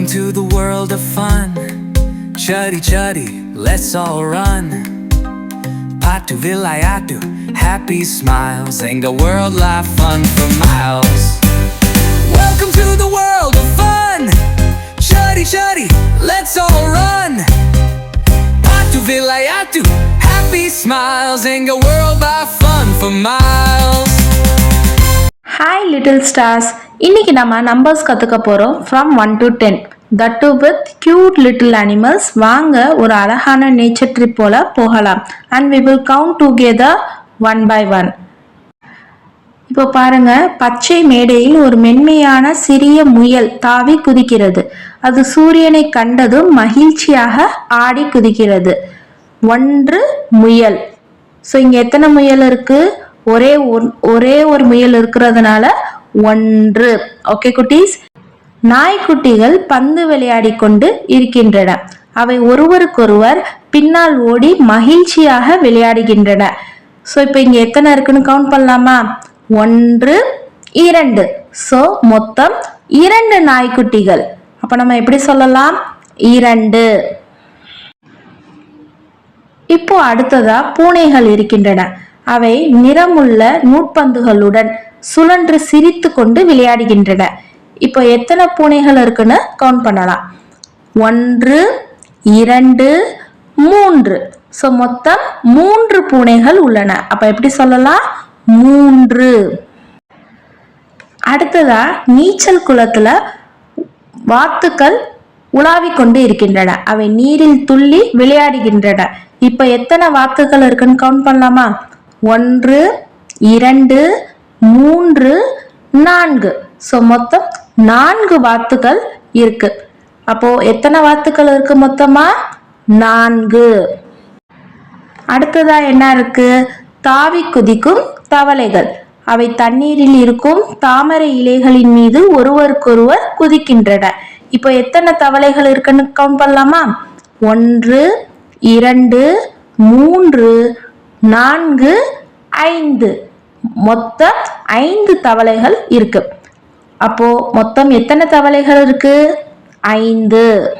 Welcome to the world of fun. Chuddy chuddy, let's all run. Patu vilayatu, happy smiles, ain't the world life fun for miles. Welcome to the world of fun. Chuddy chuddy, let's all run. Patu vilayatu, happy smiles, ain't the world life fun for miles. Hi little stars இன்னைக்கு நம்ம numbers கற்றுக்க போகிறோம் from one to ten that too with cute little animals வாங்க ஒரு அழகான nature trip போல் போகலாம். And we will count together one by one இப்போ பாருங்க பச்சை மேடையில் ஒரு மென்மையான சிறிய முயல் தாவி குதிக்கிறது. அது சூரியனை கண்டதும் மகிழ்ச்சியாக ஆடி குதிக்கிறது. ஒன்று முயல். ஸோ இங்கே எத்தனை முயல் இருக்குது ஒரே ஒன்- ஒரே ஒரு முயல் இருக்கிறதுனால ஒன்று. ஓகே குட்டீஸ்? நாய்க்குட்டிகள் பந்து விளையாடி கொண்டு இருக்கின்றன. அவை ஒருவருக்கொருவர் பின்னால் ஓடி மகிழ்ச்சியாக விளையாடுகின்றன. ஸோ இப்போ இங்கே எத்தனை இருக்குன்னு கவுண்ட் பண்ணலாமா? ஒன்று இரண்டு. ஸோ மொத்தம் இரண்டு நாய்க்குட்டிகள். அப்போ நம்ம எப்படி சொல்லலாம்? இரண்டு. இப்போ அடுத்ததா பூனைகள் இருக்கின்றன. அவை நிறமுள்ள நூற்பந்துகளுடன் சுழன்று சிரித்து கொண்டு விளையாடுகின்றன. இப்போ எத்தனை பூனைகள் இருக்குன்னு கவுண்ட் பண்ணலாம். ஒன்று இரண்டு மூன்று. ஸோ மொத்தம் மூன்று பூனைகள் உள்ளன. அப்ப எப்படி சொல்லலாம்? மூன்று. அடுத்ததா நீச்சல் குளத்துல வாத்துக்கள் உலாவிக் கொண்டு இருக்கின்றன. அவை நீரில் துள்ளி விளையாடுகின்றன. இப்ப எத்தனை வாத்துக்கள் இருக்குன்னு கவுண்ட் பண்ணலாமா? ஒன்று இரண்டு மூன்று நான்கு. ஸோ மொத்தம் நான்கு வாத்துக்கள் இருக்கு. அப்போ எத்தனை வாத்துக்கள் இருக்கு மொத்தமா? நான்கு. அடுத்ததா என்ன இருக்கு? தாவி குதிக்கும் தவளைகள். அவை தண்ணீரில் இருக்கும் தாமரை இலைகளின் மீது ஒருவருக்கொருவர் குதிக்கின்றன. இப்போ எத்தனை தவளைகள் இருக்குன்னு கவுண்ட் பண்ணலாமா? ஒன்று இரண்டு மூன்று நான்கு ஐந்து. மொத்தம் ஐந்து தவளைகள் இருக்கு. அப்போ மொத்தம் எத்தனை தவளைகள் இருக்கு? ஐந்து.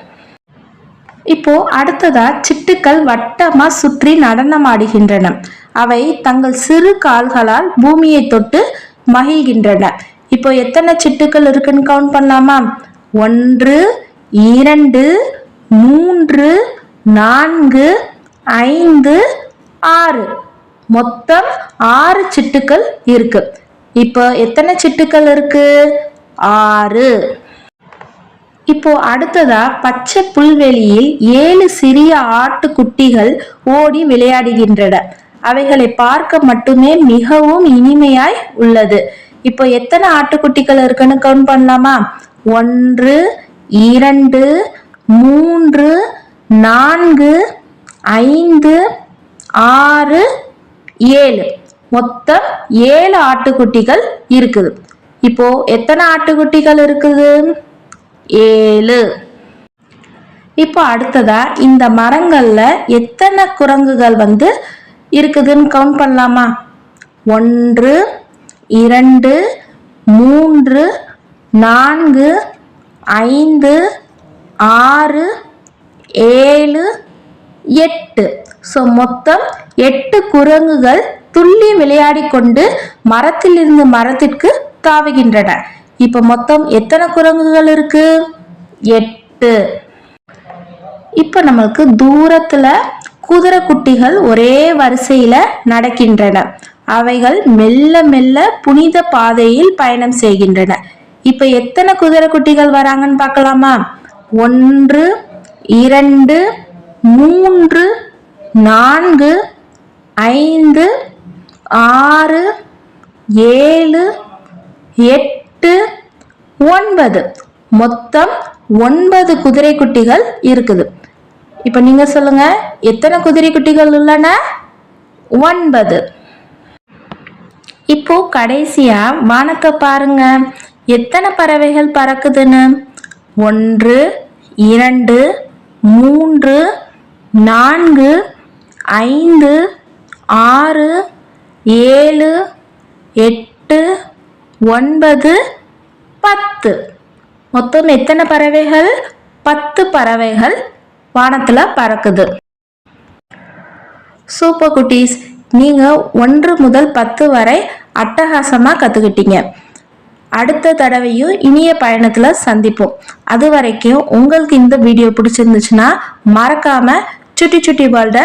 இப்போ அடுத்ததா சிட்டுக்கள் வட்டமா சுற்றி நடனமாடுகின்றன. அவை தங்கள் சிறு கால்களால் பூமியை தொட்டு மகிழ்கின்றன. இப்போ எத்தனை சிட்டுக்கள் இருக்குன்னு கவுண்ட் பண்ணலாமா? ஒன்று இரண்டு மூன்று நான்கு ஐந்து ஆறு. மொத்தம் ஆறு சிட்டுக்கள் இருக்கு. இப்போ எத்தனை சிட்டுக்கள் இருக்கு? ஆறு. இப்போ அடுத்ததா பச்சை புல்வெளியில் ஏழு சிறிய ஆட்டுக்குட்டிகள் ஓடி விளையாடுகின்றன. அவைகளை பார்க்க மட்டுமே மிகவும் இனிமையாய் உள்ளது. இப்போ எத்தனை ஆட்டுக்குட்டிகள் இருக்குன்னு கவுண்ட் பண்ணலாமா? ஒன்று இரண்டு மூன்று நான்கு ஐந்து ஆறு ஏழு. மொத்தம் ஏழு ஆட்டுக்குட்டிகள் இருக்குது. இப்போ எத்தனை ஆட்டுக்குட்டிகள் இருக்குது? ஏழு. இப்போ அடுத்ததா இந்த மரங்கள்ல எத்தனை குரங்குகள் வந்து இருக்குதுன்னு கவுண்ட் பண்ணலாமா? ஒன்று இரண்டு மூன்று நான்கு ஐந்து ஆறு ஏழு எட்டு. ஸோ மொத்தம் எட்டு குரங்குகள் துள்ளி விளையாடி கொண்டு மரத்திலிருந்து மரத்திற்கு தாவுகின்றன. இப்போ மொத்தம் எத்தனை குரங்குகள் இருக்கு? எட்டு. இப்போ நம்மளுக்கு தூரத்தில் குதிரை குட்டிகள் ஒரே வரிசையில் நடக்கின்றன. அவைகள் மெல்ல மெல்ல புனித பாதையில் பயணம் செய்கின்றன. இப்போ எத்தனை குதிரை குட்டிகள் வராங்கன்னு பார்க்கலாமா? ஒன்று இரண்டு மூன்று நான்கு ஐந்து ஆறு ஏழு எட்டு ஒன்பது. மொத்தம் ஒன்பது குதிரை குட்டிகள் இருக்குது. இப்போ நீங்க சொல்லுங்க எத்தனை குதிரை குட்டிகள் உள்ளன? ஒன்பது. இப்போ கடைசியா வானத்தை பாருங்க. எத்தனை பறவைகள் பறக்குதுன்னு? ஒன்று இரண்டு மூன்று நான்கு ஐந்து ஆறு ஏழு எட்டு ஒன்பது பத்து. மொத்தம் எத்தனை பறவைகள்? பத்து பறவைகள் வானத்தில் பறக்குது. சூப்பர் குட்டீஸ் நீங்கள் ஒன்று முதல் பத்து வரை அட்டகாசமாக கற்றுக்கிட்டீங்க அடுத்த தடவையும் இனிய பயணத்தில் சந்திப்போம். அது வரைக்கும் உங்களுக்கு இந்த வீடியோ பிடிச்சிருந்துச்சுன்னா மறக்காமல் சுட்டி சுட்டி வேர்ல்டை